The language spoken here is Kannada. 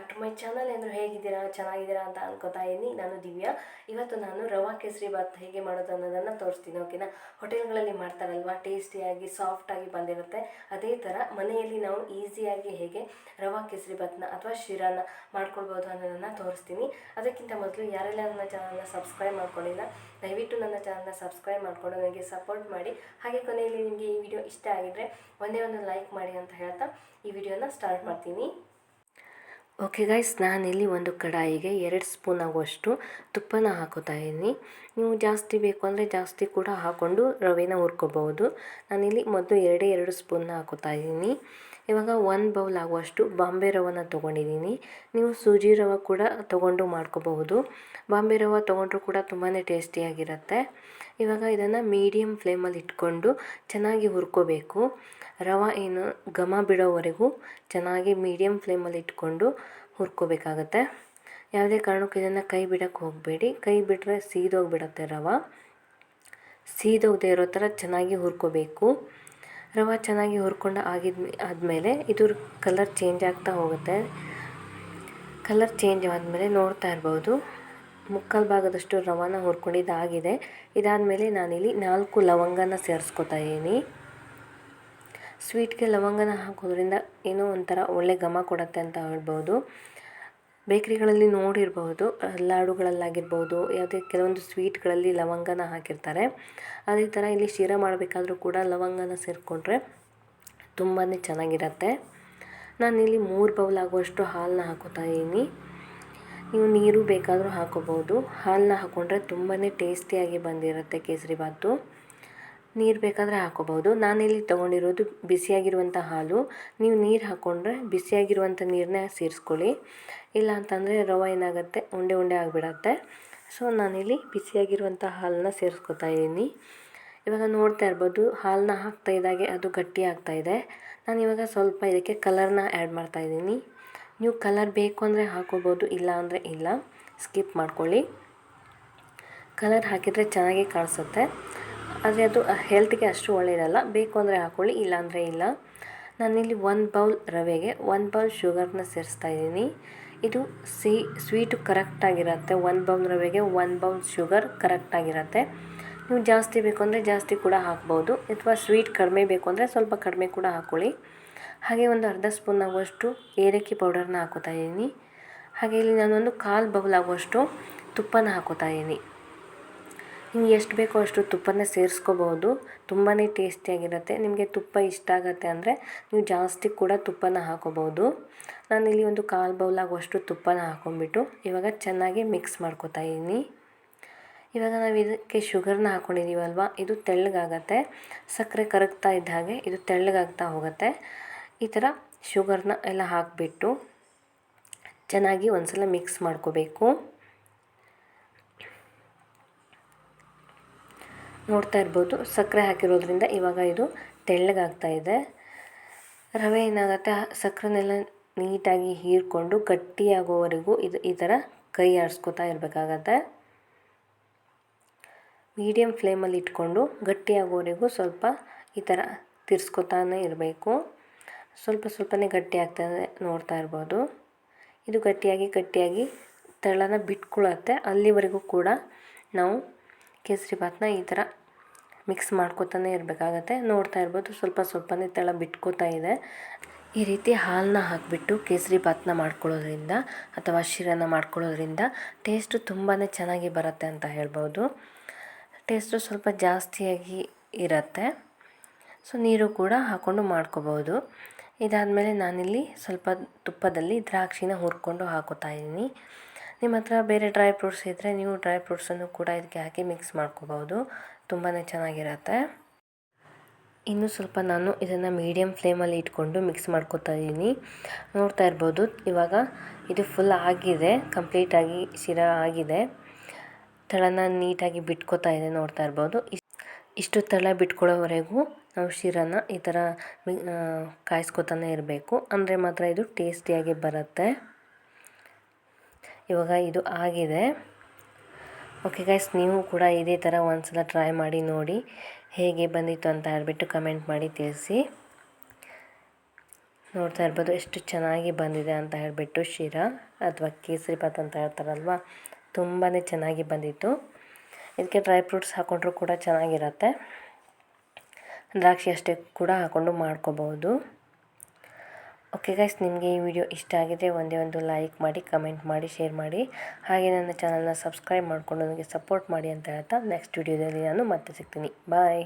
ಬ್ಯಾಕ್ ಟು ಮೈ ಚಾನಲ್ ಎಲ್ಲರೂ ಹೇಗಿದ್ದೀರಾ, ಚೆನ್ನಾಗಿದ್ದೀರಾ ಅಂತ ಅನ್ಕೋತಾ ಇದ್ದೀನಿ. ನಾನು ದಿವ್ಯಾ. ಇವತ್ತು ನಾನು ರವಾ ಕೇಸರಿ ಬಾತ್ ಹೇಗೆ ಮಾಡೋದು ಅನ್ನೋದನ್ನು ತೋರಿಸ್ತೀನಿ, ಓಕೆನಾ? ಹೋಟೆಲ್ಗಳಲ್ಲಿ ಮಾಡ್ತಾರಲ್ವಾ? ಟೇಸ್ಟಿಯಾಗಿ, ಸಾಫ್ಟಾಗಿ ಬಂದಿರುತ್ತೆ. ಅದೇ ಥರ ಮನೆಯಲ್ಲಿ ನಾವು ಈಸಿಯಾಗಿ ಹೇಗೆ ರವಾ ಕೇಸರಿ ಬಾತ್ನ ಅಥವಾ ಶಿರಾನ ಮಾಡ್ಕೊಳ್ಬೋದು ಅನ್ನೋದನ್ನು ತೋರಿಸ್ತೀನಿ. ಅದಕ್ಕಿಂತ ಮೊದಲು ಯಾರೆಲ್ಲ ನನ್ನ ಚಾನಲ್ನ ಸಬ್ಸ್ಕ್ರೈಬ್ ಮಾಡ್ಕೊಂಡಿಲ್ಲ, ದಯವಿಟ್ಟು ನನ್ನ ಚಾನಲ್ನ ಸಬ್ಸ್ಕ್ರೈಬ್ ಮಾಡಿಕೊಂಡು ನನಗೆ ಸಪೋರ್ಟ್ ಮಾಡಿ. ಹಾಗೆ ಕೊನೆಯಲ್ಲಿ ನಿಮಗೆ ಈ ವಿಡಿಯೋ ಇಷ್ಟ ಆಗಿದ್ರೆ ಒಂದೇ ಒಂದು ಲೈಕ್ ಮಾಡಿ ಅಂತ ಹೇಳ್ತಾ ಈ ವಿಡಿಯೋನ ಸ್ಟಾರ್ಟ್ ಮಾಡ್ತೀನಿ. ಓಕೆ ಗೈಸ್ ನಾನಿಲ್ಲಿ ಒಂದು ಕಡಾಯಿಗೆ ಎರಡು ಸ್ಪೂನ್ ಆಗುವಷ್ಟು ತುಪ್ಪನ ಹಾಕೋತಾ ಇದ್ದೀನಿ. ನೀವು ಜಾಸ್ತಿ ಬೇಕು ಅಂದರೆ ಜಾಸ್ತಿ ಕೂಡ ಹಾಕ್ಕೊಂಡು ರವೆನ ಹುರ್ಕೋಬಹುದು. ನಾನಿಲ್ಲಿ ಮೊದಲು ಎರಡೇ ಎರಡು ಸ್ಪೂನ್ನ ಹಾಕೋತಾ ಇದ್ದೀನಿ. ಇವಾಗ ಒಂದು ಬೌಲ್ ಆಗುವಷ್ಟು ಬಾಂಬೆ ರವನ ತೊಗೊಂಡಿದ್ದೀನಿ. ನೀವು ಸೂಜಿ ರವೆ ಕೂಡ ತೊಗೊಂಡು ಮಾಡ್ಕೋಬಹುದು. ಬಾಂಬೆ ರವ ತೊಗೊಂಡ್ರೂ ಕೂಡ ತುಂಬಾ ಟೇಸ್ಟಿಯಾಗಿರುತ್ತೆ ಇವಾಗ ಇದನ್ನು ಮೀಡಿಯಮ್ ಫ್ಲೇಮಲ್ಲಿ ಇಟ್ಕೊಂಡು ಚೆನ್ನಾಗಿ ಹುರ್ಕೋಬೇಕು. ರವೆ ಏನು ಘಮ ಬಿಡೋವರೆಗೂ ಚೆನ್ನಾಗಿ ಮೀಡಿಯಮ್ ಫ್ಲೇಮಲ್ಲಿ ಇಟ್ಕೊಂಡು ಹುರ್ಕೋಬೇಕಾಗತ್ತೆ. ಯಾವುದೇ ಕಾರಣಕ್ಕೂ ಇದನ್ನು ಕೈ ಬಿಡೋಕ್ಕೆ ಹೋಗಬೇಡಿ. ಕೈ ಬಿಟ್ಟರೆ ಸೀದೋಗಿಬಿಡತ್ತೆ ರವೆ. ಸೀದೋಗದೆ ಇರೋ ಥರ ಚೆನ್ನಾಗಿ ಹುರ್ಕೋಬೇಕು. ರವೆ ಚೆನ್ನಾಗಿ ಹುರ್ಕೊಂಡು ಆಗಿದ ಆದಮೇಲೆ ಇದ್ರ ಕಲರ್ ಚೇಂಜ್ ಆಗ್ತಾ ಹೋಗುತ್ತೆ. ಕಲರ್ ಚೇಂಜ್ ಆದಮೇಲೆ ನೋಡ್ತಾ ಇರ್ಬೋದು. ಮುಕ್ಕಾಲು ಭಾಗದಷ್ಟು ರವಾನ ಹುರ್ಕೊಂಡಿದ್ದಾಗಿದೆ ಇದಾದಮೇಲೆ ನಾನಿಲ್ಲಿ ನಾಲ್ಕು ಲವಂಗನ ಸೇರಿಸ್ಕೊತಾ ಇದ್ದೀನಿ. ಸ್ವೀಟ್ಗೆ ಲವಂಗನ ಹಾಕೋದ್ರಿಂದ ಏನೋ ಒಂಥರ ಒಳ್ಳೆ ಘಮ ಕೊಡುತ್ತೆ ಅಂತ ಹೇಳ್ಬೋದು. ಬೇಕ್ರಿಗಳಲ್ಲಿ ನೋಡಿರಬಹುದು ಲಾಡುಗಳಲ್ಲಾಗಿರ್ಬೋದು, ಯಾವುದೇ ಕೆಲವೊಂದು ಸ್ವೀಟ್ಗಳಲ್ಲಿ ಲವಂಗನ ಹಾಕಿರ್ತಾರೆ. ಅದೇ ಥರ ಇಲ್ಲಿ ಶಿರಾ ಮಾಡಬೇಕಾದ್ರೂ ಕೂಡ ಲವಂಗನ ಸೇರಿಕೊಂಡ್ರೆ ತುಂಬಾ ಚೆನ್ನಾಗಿರತ್ತೆ. ನಾನಿಲ್ಲಿ ಮೂರು ಬೌಲ್ ಆಗುವಷ್ಟು ಹಾಲನ್ನ ಹಾಕೋತಾ ಇದ್ದೀನಿ. ನೀವು ನೀರು ಬೇಕಾದರೂ ಹಾಕೋಬೋದು. ಹಾಲನ್ನ ಹಾಕ್ಕೊಂಡ್ರೆ ತುಂಬಾ ಟೇಸ್ಟಿಯಾಗಿ ಬಂದಿರುತ್ತೆ ಕೇಸರಿ ಬಾತು ನೀರು ಬೇಕಾದರೆ ಹಾಕೋಬೋದು ನಾನಿಲ್ಲಿ ತೊಗೊಂಡಿರೋದು ಬಿಸಿಯಾಗಿರುವಂಥ ಹಾಲು. ನೀವು ನೀರು ಹಾಕ್ಕೊಂಡ್ರೆ ಬಿಸಿಯಾಗಿರುವಂಥ ನೀರನ್ನೇ ಸೇರಿಸ್ಕೊಳ್ಳಿ. ಇಲ್ಲ ಅಂತಂದರೆ ರವೆ ಏನಾಗುತ್ತೆ? ಉಂಡೆ ಉಂಡೆ ಆಗಿಬಿಡತ್ತೆ. ಸೊ ನಾನಿಲ್ಲಿ ಬಿಸಿಯಾಗಿರುವಂಥ ಹಾಲನ್ನ ಸೇರಿಸ್ಕೊತಾ ಇದ್ದೀನಿ. ಇವಾಗ ನೋಡ್ತಾ ಇರ್ಬೋದು, ಹಾಲನ್ನ ಹಾಕ್ತಾ ಇದ್ದಾಗೆ ಅದು ಗಟ್ಟಿ ಇದೆ. ನಾನು ಇವಾಗ ಸ್ವಲ್ಪ ಇದಕ್ಕೆ ಕಲರ್ನ ಆ್ಯಡ್ ಮಾಡ್ತಾ ಇದ್ದೀನಿ. ನೀವು ಕಲರ್ ಬೇಕು ಅಂದರೆ ಹಾಕೋಬೋದು ಇಲ್ಲ ಅಂದರೆ ಇಲ್ಲ. ಸ್ಕಿಪ್ ಮಾಡ್ಕೊಳ್ಳಿ. ಕಲರ್ ಹಾಕಿದರೆ ಚೆನ್ನಾಗಿ ಕಾಣಿಸುತ್ತೆ. ಆದರೆ ಅದು ಹೆಲ್ತ್ಗೆ ಅಷ್ಟು ಒಳ್ಳೆಯದಲ್ಲ ಬೇಕು ಅಂದರೆ ಹಾಕ್ಕೊಳ್ಳಿ ಇಲ್ಲಾಂದರೆ ಇಲ್ಲ. ನಾನಿಲ್ಲಿ ಒಂದು ಬೌಲ್ ರವೆಗೆ ಒಂದು ಬೌಲ್ ಶುಗರ್ನ ಸೇರಿಸ್ತಾ ಇದ್ದೀನಿ. ಇದು ಸಿ ಸ್ವೀಟು ಕರೆಕ್ಟಾಗಿರುತ್ತೆ ಒಂದು ಬೌಲ್ ರವೆಗೆ ಒಂದು ಬೌಲ್ ಶುಗರ್ ಕರೆಕ್ಟಾಗಿರುತ್ತೆ ನೀವು ಜಾಸ್ತಿ ಬೇಕು ಅಂದರೆ ಜಾಸ್ತಿ ಕೂಡ ಹಾಕ್ಬೋದು. ಅಥವಾ ಸ್ವೀಟ್ ಕಡಿಮೆ ಬೇಕು ಅಂದರೆ ಸ್ವಲ್ಪ ಕಡಿಮೆ ಕೂಡ ಹಾಕ್ಕೊಳ್ಳಿ ಹಾಗೆ ಒಂದು ಅರ್ಧ ಸ್ಪೂನ್ ಆಗುವಷ್ಟು ಏಲಕ್ಕಿ ಪೌಡರ್ನ ಹಾಕೋತಾ ಇದ್ದೀನಿ. ಹಾಗೆ ಇಲ್ಲಿ ನಾನೊಂದು ಕಾಲು ಬೌಲ್ ಆಗುವಷ್ಟು ತುಪ್ಪನ ಹಾಕೋತಾ ಇದ್ದೀನಿ. ನಿಮ್ಗೆ ಎಷ್ಟು ಬೇಕೋ ಅಷ್ಟು ತುಪ್ಪನ ಸೇರಿಸ್ಕೋಬಹುದು ತುಂಬಾ ಟೇಸ್ಟಿಯಾಗಿರುತ್ತೆ. ನಿಮಗೆ ತುಪ್ಪ ಇಷ್ಟ ಆಗುತ್ತೆ ಅಂದರೆ ನೀವು ಜಾಸ್ತಿ ಕೂಡ ತುಪ್ಪನ ಹಾಕೋಬಹುದು ನಾನಿಲ್ಲಿ ಒಂದು ಕಾಲು ಬೌಲ್ ಆಗುವಷ್ಟು ತುಪ್ಪನ ಹಾಕೊಂಡ್ಬಿಟ್ಟು ಇವಾಗ ಚೆನ್ನಾಗಿ ಮಿಕ್ಸ್ ಮಾಡ್ಕೋತಾ ಇದ್ದೀನಿ. ಇವಾಗ ನಾವು ಇದಕ್ಕೆ ಶುಗರ್ನ ಹಾಕ್ಕೊಂಡಿದ್ದೀವಲ್ವ ಇದು ತೆಳ್ಳಗಾಗತ್ತೆ. ಸಕ್ಕರೆ ಕರಗ್ತಾ ಇದ್ದ ಹಾಗೆ ಇದು ತೆಳ್ಳಗಾಗ್ತಾ ಹೋಗುತ್ತೆ. ಈ ಥರ ಶುಗರ್ನ ಎಲ್ಲ ಹಾಕಿಬಿಟ್ಟು ಚೆನ್ನಾಗಿ ಒಂದು ಸಲ ಮಿಕ್ಸ್ ಮಾಡ್ಕೋಬೇಕು. ನೋಡ್ತಾ ಇರ್ಬೋದು. ಸಕ್ಕರೆ ಹಾಕಿರೋದ್ರಿಂದ ಇವಾಗ ಇದು ತೆಳ್ಳಗಾಗ್ತಾ ಇದೆ. ರವೆ ಏನಾಗುತ್ತೆ? ಸಕ್ಕರೆನೆಲ್ಲ ನೀಟಾಗಿ ಹೀರ್ಕೊಂಡು ಗಟ್ಟಿಯಾಗೋವರೆಗೂ ಇದು ಈ ಥರ ಕೈ ಆಡಿಸ್ಕೊತಾ ಇರಬೇಕಾಗತ್ತೆ. ಮೀಡಿಯಮ್ ಫ್ಲೇಮಲ್ಲಿ ಇಟ್ಕೊಂಡು ಗಟ್ಟಿಯಾಗೋವರೆಗೂ ಸ್ವಲ್ಪ ಈ ಥರ ತಿರ್ಸ್ಕೊತಾನೆ ಇರಬೇಕು. ಸ್ವಲ್ಪ ಸ್ವಲ್ಪನೇ ಗಟ್ಟಿ ಆಗ್ತದೆ ನೋಡ್ತಾ ಇರ್ಬೋದು. ಇದು ಗಟ್ಟಿಯಾಗಿ ಗಟ್ಟಿಯಾಗಿ ತೆಳ್ಳನ ಬಿಟ್ಕೊಳ್ಳುತ್ತೆ ಅಲ್ಲಿವರೆಗೂ ಕೂಡ ನಾವು ಕೇಸರಿ ಭಾತ್ನ ಈ ಥರ ಮಿಕ್ಸ್ ಮಾಡ್ಕೋತಾನೆ ಇರಬೇಕಾಗತ್ತೆ. ನೋಡ್ತಾ ಇರ್ಬೋದು, ಸ್ವಲ್ಪ ಸ್ವಲ್ಪನೇ ತಳ ಬಿಟ್ಕೋತಾ ಇದೆ. ಈ ರೀತಿ ಹಾಲನ್ನ ಹಾಕಿಬಿಟ್ಟು ಕೇಸರಿ ಭಾತ್ನ ಮಾಡ್ಕೊಳ್ಳೋದ್ರಿಂದ ಅಥವಾ ಶಿರನ ಮಾಡ್ಕೊಳ್ಳೋದ್ರಿಂದ ಟೇಸ್ಟು ತುಂಬಾ ಚೆನ್ನಾಗಿ ಬರುತ್ತೆ ಅಂತ ಹೇಳ್ಬೋದು. ಟೇಸ್ಟು ಸ್ವಲ್ಪ ಜಾಸ್ತಿಯಾಗಿ ಇರುತ್ತೆ. ಸೊ, ನೀರು ಕೂಡ ಹಾಕ್ಕೊಂಡು ಮಾಡ್ಕೋಬೋದು. ಇದಾದಮೇಲೆ ನಾನಿಲ್ಲಿ ಸ್ವಲ್ಪ ತುಪ್ಪದಲ್ಲಿ ದ್ರಾಕ್ಷಿನ ಹುರ್ಕೊಂಡು ಹಾಕೋತಾ ಇದ್ದೀನಿ. ನಿಮ್ಮ ಹತ್ರ ಬೇರೆ ಡ್ರೈ ಫ್ರೂಟ್ಸ್ ಇದ್ದರೆ ನೀವು ಡ್ರೈ ಫ್ರೂಟ್ಸನ್ನು ಕೂಡ ಇದಕ್ಕೆ ಹಾಕಿ ಮಿಕ್ಸ್ ಮಾಡ್ಕೋಬೋದು. ತುಂಬಾ ಚೆನ್ನಾಗಿರತ್ತೆ. ಇನ್ನು ಸ್ವಲ್ಪ ನಾನು ಇದನ್ನು ಮೀಡಿಯಮ್ ಫ್ಲೇಮಲ್ಲಿ ಇಟ್ಕೊಂಡು ಮಿಕ್ಸ್ ಮಾಡ್ಕೋತಾ ಇದ್ದೀನಿ ನೋಡ್ತಾ ಇರ್ಬೋದು, ಇವಾಗ ಇದು ಫುಲ್ ಆಗಿದೆ ಕಂಪ್ಲೀಟಾಗಿ ಶಿರಾ ಆಗಿದೆ. ತಳನ ನೀಟಾಗಿ ಬಿಟ್ಕೋತಾ ಇದೆ ನೋಡ್ತಾ ಇರ್ಬೋದು. ಇಷ್ಟು ತಳ ಬಿಟ್ಕೊಳ್ಳೋವರೆಗೂ ನಾವು ಶಿರಾನ ಈ ಥರ ಕಾಯಿಸ್ಕೊತಾನೆ ಇರಬೇಕು. ಅಂದರೆ ಮಾತ್ರ ಇದು ಟೇಸ್ಟಿಯಾಗಿ ಬರುತ್ತೆ. ಇವಾಗ ಇದು ಆಗಿದೆ. ಓಕೆ ಗೈಸ್ ನೀವು ಕೂಡ ಇದೇ ಥರ ಒಂದ್ಸಲ ಟ್ರೈ ಮಾಡಿ ನೋಡಿ ಹೇಗೆ ಬಂದಿತ್ತು ಅಂತ ಹೇಳ್ಬಿಟ್ಟು ಕಮೆಂಟ್ ಮಾಡಿ ತಿಳಿಸಿ. ನೋಡ್ತಾ ಇರ್ಬೋದು ಎಷ್ಟು ಚೆನ್ನಾಗಿ ಬಂದಿದೆ ಅಂತ ಹೇಳಿಬಿಟ್ಟು ಶಿರಾ ಅಥವಾ ಕೇಸರಿ ಭಾತ್ ಅಂತ ಹೇಳ್ತಾರಲ್ವ ತುಂಬಾ ಚೆನ್ನಾಗಿ ಬಂದಿತ್ತು. ಇದಕ್ಕೆ ಡ್ರೈ ಫ್ರೂಟ್ಸ್ ಹಾಕ್ಕೊಂಡ್ರೂ ಕೂಡ ಚೆನ್ನಾಗಿರತ್ತೆ. ದ್ರಾಕ್ಷಿ ಅಷ್ಟೇ ಕೂಡ ಹಾಕ್ಕೊಂಡು ಮಾಡ್ಕೋಬಹುದು ಓಕೆ ಗೈಸ್ ನಿಮಗೆ ಈ ವಿಡಿಯೋ ಇಷ್ಟ ಆಗಿದೆ, ಒಂದೇ ಒಂದು ಲೈಕ್ ಮಾಡಿ ಕಮೆಂಟ್ ಮಾಡಿ ಶೇರ್ ಮಾಡಿ. ಹಾಗೆ ನನ್ನ ಚಾನಲ್ನ ಸಬ್ಸ್ಕ್ರೈಬ್ ಮಾಡಿಕೊಂಡು ನನಗೆ ಸಪೋರ್ಟ್ ಮಾಡಿ ಅಂತ ಹೇಳ್ತಾ ನೆಕ್ಸ್ಟ್ ವಿಡಿಯೋದಲ್ಲಿ ನಾನು ಮತ್ತೆ ಸಿಗ್ತೀನಿ. ಬಾಯ್